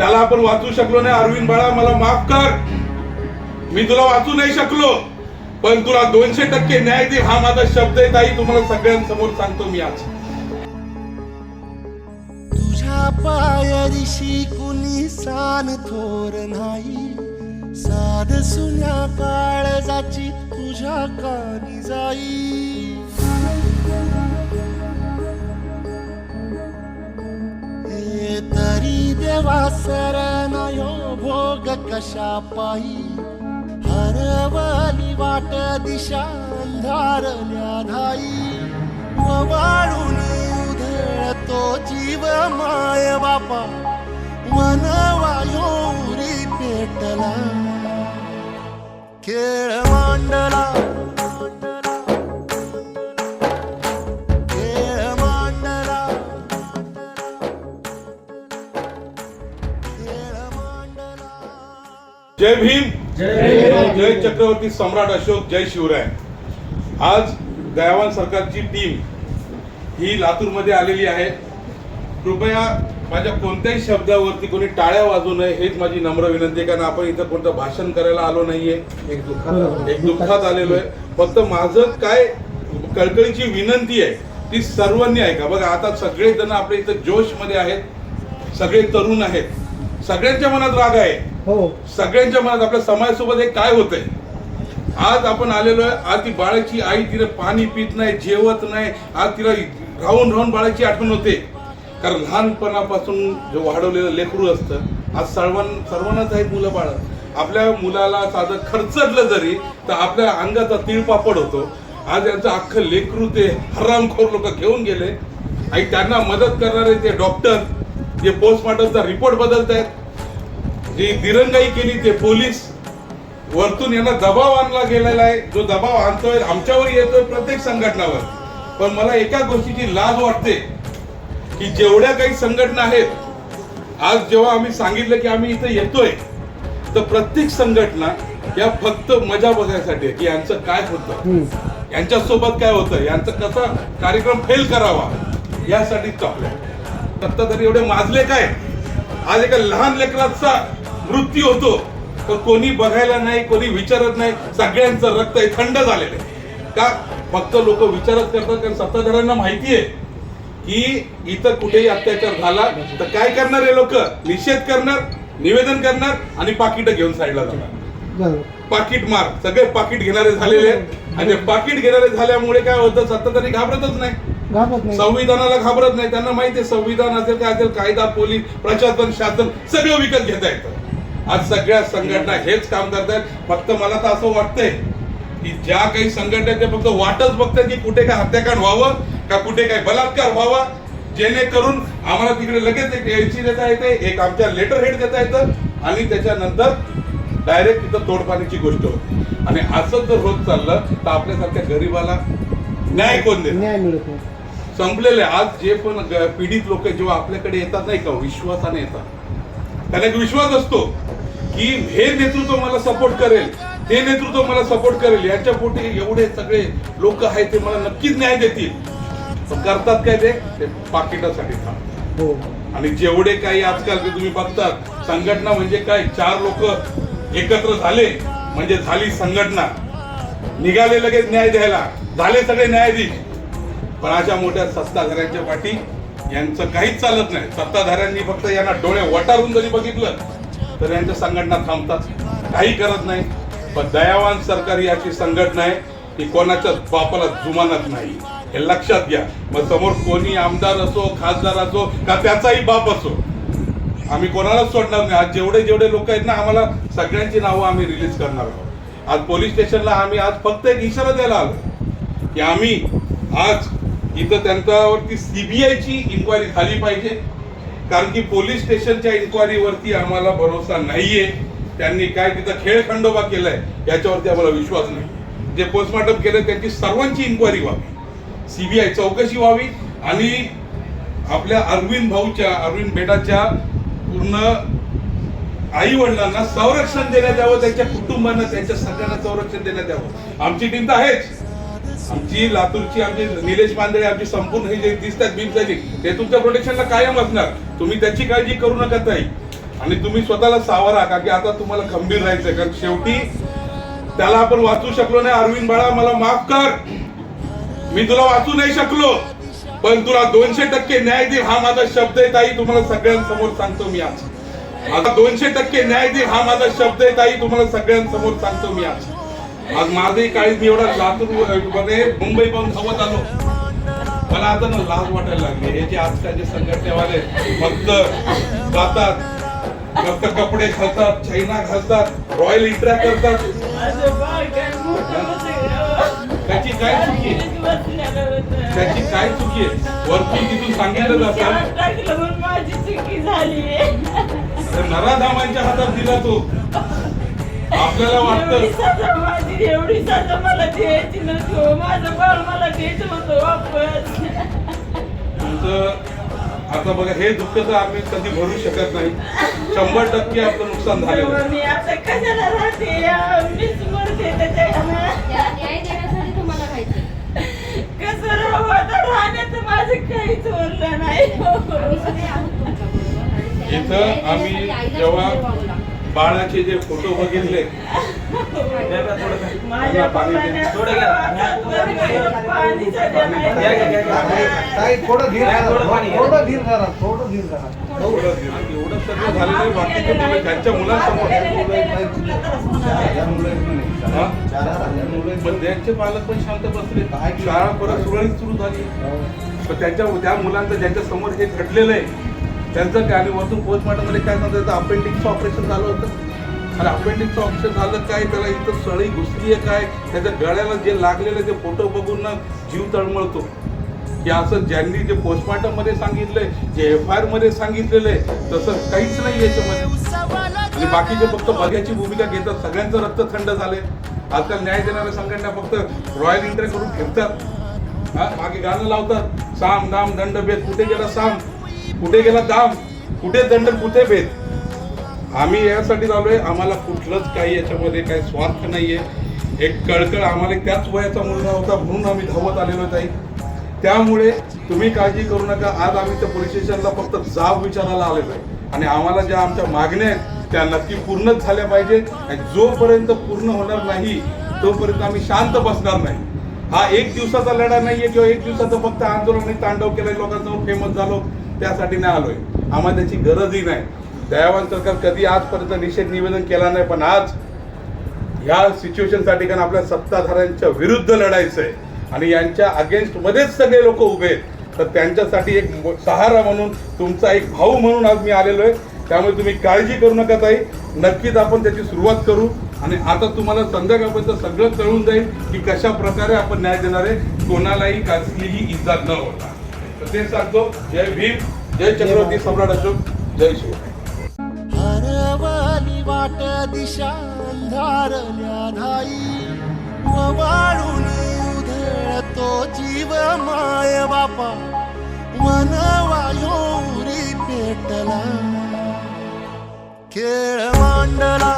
त्याला आपण वाचू शकलो नाही. अरविंद बाळा मला माफ कर. मी तुला वाचू नाही शकलो. पण तुला दोनशे टक्के न्याय दे. हा माझा शब्द आहे ताई. तुम्हाला सगळ्यांसमोर सांगतो मी आज. तुझ्या पायरीशी कुणी सान थोर नाही. साध सुन्या काळजाची तुझ्या कानी जाई. वासर देवा सरनायो भोग कशा पायी हरवली वाट दिशा अंधारल्या धाई वाळून उधळतो जीव माय बापा. वनवायोरी पेटला. खेळ जय भीम। जय छत्रपती सम्राट अशोक जय शिवराय. आज दयावान सरकारची टीम ही लातूरमध्ये आलेली आहे. कृपया माझ्या कोणत्याही शब्दावरती कोणी टाळ्या वाजू नये हेच माझी नम्र विनंती आहे कारण आपण इथं कोणतं भाषण करायला आलो नाहीये. एक दुःखात एक दुःखात आलेलो आहे. फक्त माझं काय कळकळीची विनंती आहे ती सर्वांनी ऐका. बघा आता सगळे जण आपल्या इथं जोशमध्ये आहेत. सगळे तरुण आहेत. सगळ्यांच्या मनात राग आहे. हो. सगळ्यांच्या मनात आपल्या समाजासोबत हे काय होतंय? आज आपण आलेलो आहे आज ती बाळाची आई तिला पाणी पित नाही जेवत नाही आज तिला राहून राहून बाळाची आठवण होते. कारण लहानपणापासून जे वाढवलेलं लेकरू असतं आज सर्वां सर्वांनाच आहेत मुलं बाळ. आपल्या मुलाला साधं खर्चटलं जरी तर आपल्या अंगाचा तिळपापड होतो. आज यांचं अख्खं लेकरू ते हरामखोर लोक घेऊन गेले. आणि त्यांना मदत करणारे ते डॉक्टर जे पोस्टमॉर्टमचा रिपोर्ट बदलत आहेत जी दिरंगाई केली ते पोलीस वरतून यांना दबाव आणला गेलेला आहे. जो दबाव आणतोय आमच्यावर येतोय प्रत्येक संघटनावर. पण मला एका गोष्टीची लाज वाटते की जेवढ्या काही संघटना आहेत आज जेव्हा आम्ही सांगितलं की आम्ही इथं येतोय तर प्रत्येक संघटना या फक्त मजा बघायसाठी की यांचं काय होतं. यांच्या सोबत काय होतं यांचा कसा कार्यक्रम फेल करावा यासाठीच आपल्या सत्ताधारी एवढे माजले काय? आज एका लहान लेकराचा मृत्यू होतो. तर कोणी बघायला नाही कोणी विचारत नाही. सगळ्यांचं रक्त हे थंड झालेलं आहे. का? फक्त लोक विचारच करतात कारण सत्ताधाऱ्यांना माहिती आहे की इथं कुठेही अत्याचार झाला तर काय करणार हे लोक? निषेध करणार निवेदन करणार आणि पाकिट घेऊन साईडला जाणार. पाकिट मार. सगळे पाकिट घेणारे झालेले आहेत. आणि पाकिट घेणारे झाल्यामुळे काय होतं? सत्ताधारी घाबरतच नाही. घाबरत नाही. संविधानाला घाबरत नाही. त्यांना माहिती आहे संविधान असेल काय असेल कायदा पोलीस प्रशासन शासन सगळं विकत घेता येतं. आज सगळ्या संघटना हेच काम करतायत. फक्त मला तर असं वाटतंय की ज्या काही संघटना ते फक्त वाटच बघतात की कुठे काय हत्याकांड व्हावं का कुठे काय बलात्कार व्हावा. जेणेकरून आम्हाला तिकडे लगेच एक एलसी देता येते एक आमच्या लेटर हेड देता येतं आणि त्याच्यानंतर डायरेक्ट तिथं तोडपाण्याची गोष्ट होती. आणि असं जर होत चाललं तर आपल्यासारख्या गरीबाला न्याय कोण देणार? न्याय मिळत संपलेले आज जे पण पीडित लोक जेव्हा आपल्याकडे येतात नाही का विश्वासाने येतात. त्यांना एक विश्वास असतो. की हे नेतृत्व मला सपोर्ट करेल ते नेतृत्व मला सपोर्ट करेल यांच्या पोटी एवढे सगळे लोक आहेत ते मला नक्कीच न्याय देतील. पण करतात काय ते? पाकिटासाठी थांबतात हो. आणि जेवढे काही आजकाल ते तुम्ही बघतात संघटना म्हणजे काय? चार लोक एकत्र झाले म्हणजे झाली संघटना. निघाले लगेच न्याय द्यायला. झाले सगळे न्यायाधीश. पण अशा मोठ्या सत्ताधाऱ्यांच्या पाठी यांचं काहीच चालत नाही. सत्ताधाऱ्यांनी फक्त यांना डोळे वटारून जरी बघितलं तर यांच्या संघटना थांबतात. काही करत नाही. पण दयावान सरकार याची अशी संघटना आहे की कोणाच्या बापाला जुमानत नाही. हे लक्षात घ्या. मग समोर कोणी आमदार असो खासदार असो का त्याचाही बाप असो? आम्ही कोणालाच सोडणार नाही. आज जेवढे जेवढे लोक आहेत ना आम्हाला सगळ्यांची नावं आम्ही रिलीज करणार आहोत. आज पोलीस स्टेशनला आम्ही आज फक्त एक इशारा द्यायला आलो. की आम्ही आज इथं त्यांच्यावरती सीबीआयची इन्क्वायरी झाली पाहिजे. कारण की पोलीस स्टेशनच्या इन्क्वायरीवरती आम्हाला भरोसा नाहीये. त्यांनी काय तिथं खेळ खंडोबा केलाय याच्यावरती आम्हाला विश्वास नाही. जे पोस्टमॉर्टम केलं त्यांची सर्वांची इन्क्वायरी व्हावी. सीबीआय चौकशी व्हावी आणि आपल्या अरविंद भाऊच्या अरविंद बेटाच्या पूर्ण आई वडिलांना संरक्षण देण्यात यावं त्यांच्या कुटुंबांना त्यांच्या सगळ्यांना संरक्षण देण्यात यावं. आमची टीम तर आहेच. जी लातूरची आमची निलेश मांदळे आमची संपूर्ण हे जे दिसतात भीम ते तुमच्या प्रोटेक्शनला कायम असणार. तुम्ही त्याची काळजी करू नका ताई. आणि तुम्ही स्वतःला सावरा का की आता तुम्हाला खंबीर राहायचंय कारण शेवटी त्याला आपण वाचू शकलो नाही. अरविंद बाळा मला माफ कर. मी तुला वाचू नाही शकलो. पण तुला दोनशे टक्के न्याय देईल हा माझा शब्द आहे ताई. तुम्हाला सगळ्यांसमोर सांगतो मी आज. आता दोनशे टक्के न्याय देईल हा माझा शब्द आहे ताई. तुम्हाला सगळ्यांसमोर सांगतो मी आज. आज माझंही काळी मी एवढा लातूरमध्ये मुंबई पाहून धावत आलो. मला आता ना लाज वाटायला लागली. हे जे आजकालचे संघटनेवाले फक्त जातात फक्त कपडे घालतात चैना घालतात रॉयल इंट्रा करतात. त्याची काय चुकी त्याची काय चुकी आहे? वरती तिथून सांगितलं जातात नराधामांच्या हातात दिला तो. आपल्याला एवढी वाटतं. माझी एवढी सजा मला द्यायची नसतो माझं बाळ मला द्यायचं होतं वापस. तुमचं आता बघा हे दुःख तर आम्ही कधी भरू शकत नाही. शंभर टक्के आपलं नुकसान. मी आता कशाला राहते? मीच मरते कसं आता राहण्याचं माझं काहीच उरलं नाही. इथं आम्ही जेव्हा. बाळाचे जे फोटो बघितले थोडं धीर थोडं धीर थोडं धीर एवढं सगळं झालेलं आहे बाकीचे मुलं त्यांच्या मुलांसमोर चार हजार मुलं. हा? पण त्यांचे पालक पण शांत बसले. शाळा परत सुरळीत सुरू झाली. पण त्यांच्या त्या मुलांचं ज्यांच्या समोर हे घडलेलं आहे त्यांचं काय आणि वरतून पोस्टमॉर्टममध्ये काय सांगतात त्याचं अपेंडिक्सचं ऑपरेशन झालं होतं. आणि अपेंडिक्सचं ऑपरेशन झालं काय त्याला इथं सळी घुसली आहे काय त्याच्या गळ्याला जे लागलेलं ते फोटो बघून ना जीव तळमळतो. की असं ज्यांनी जे पोस्टमार्टममध्ये सांगितलंय जे एफ आय आरमध्ये सांगितलेलं आहे तसं काहीच नाही याच्यामध्ये. आणि बाकीचे फक्त बघ्याची भूमिका घेतात सगळ्यांचं रक्त थंड झाले आजकाल न्याय देणाऱ्या संघटना फक्त रॉयल एंट्री करून फिरतात. हा मागे गाणं लावतात. साम दाम दंड भेद कुठे गेला साम? कुठे गेला दाम? कुठे दंड कुठे भेद? आम्ही यासाठी चाललोय आम्हाला कुठलंच काही याच्यामध्ये काही स्वार्थ नाहीये. एक कळकळ आम्हाला त्याच वयाचा मुलगा होता म्हणून आम्ही धावत आलेलो ताई. त्यामुळे तुम्ही काळजी करू नका. आज आम्ही त्या पोलीस स्टेशनला फक्त जाब विचारायला आलेलो आहे. आणि आम्हाला ज्या आमच्या मागण्या आहेत त्या नक्की पूर्णच झाल्या पाहिजे. आणि जोपर्यंत पूर्ण होणार नाही तोपर्यंत आम्ही शांत बसणार नाही. हा एक दिवसाचा लढा नाहीये किंवा एक दिवसाचा फक्त आंदोलन तांडव केलं लोकांसमोर फेमस झालो. त्यासाठी नाही आलोय. आम्हाला त्याची गरजही नाही. दयावान सरकार कधी आजपर्यंत निषेध निवेदन केला नाही पण आज ह्या सिच्युएशनसाठी कारण आपल्या सत्ताधाऱ्यांच्या विरुद्ध लढायचं आहे आणि यांच्या अगेन्स्ट मध्येच सगळे लोक उभे आहेत. तर त्यांच्यासाठी एक सहारा म्हणून तुमचा एक भाऊ म्हणून आज मी आलेलो आहे. त्यामुळे तुम्ही काळजी करू नका ताई. नक्कीच आपण त्याची सुरुवात करू. आणि आता तुम्हाला संध्याकाळपर्यंत सगळं कळून जाईल की कशा प्रकारे आपण न्याय देणार आहे. कोणालाही कसलीही इजा न होता. ते सांगतो जय भीम जय चक्रवर्ती सम्राट अशोक जय शिव हरवली वाट दिशा अंधारल्या नाही वाळून उधळतो जीव माय बापा मन वायोरी पेटला. खेळ मांडला